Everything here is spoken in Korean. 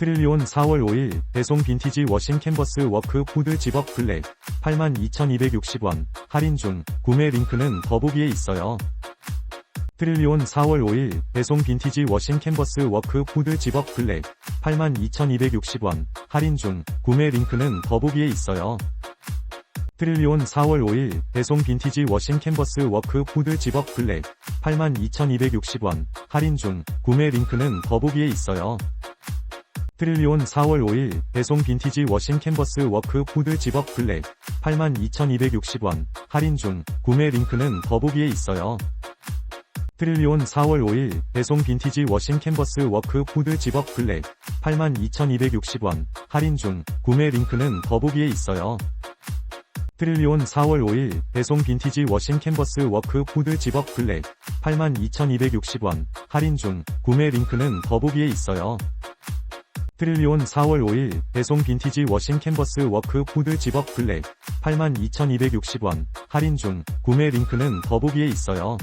트릴리온 4월 5일 배송 빈티지 워싱 캔버스 워크 후드 집업 블랙 82,260원 할인 중 구매 링크는 더보기에 있어요. 트릴리온 4월 5일 배송 빈티지 워싱 캔버스 워크 후드 집업 블랙 82,260원 할인 중 구매 링크는 더보기에 있어요. 트릴리온 4월 5일 배송 빈티지 워싱 캔버스 워크 후드 집업 블랙 82,260원 할인 중 구매 링크는 더보기에 있어요. 트릴리온 4월 5일 배송 빈티지 워싱 캔버스 워크 후드 집업 블랙 82,260원 할인 중 구매 링크는 더보기에 있어요. 트릴리온 4월 5일 배송 빈티지 워싱 캔버스 워크 후드 집업 블랙 82,260원 할인 중 구매 링크는 더보기에 있어요. 트릴리온 4월 5일 배송 빈티지 워싱 캔버스 워크 후드 집업 블랙 82,260원 할인 중 구매 링크는 더보기에 있어요. 트릴리온 4월 5일 배송 빈티지 워싱 캔버스 워크 후드 집업 블랙 82,260원 할인 중 구매 링크는 더보기에 있어요.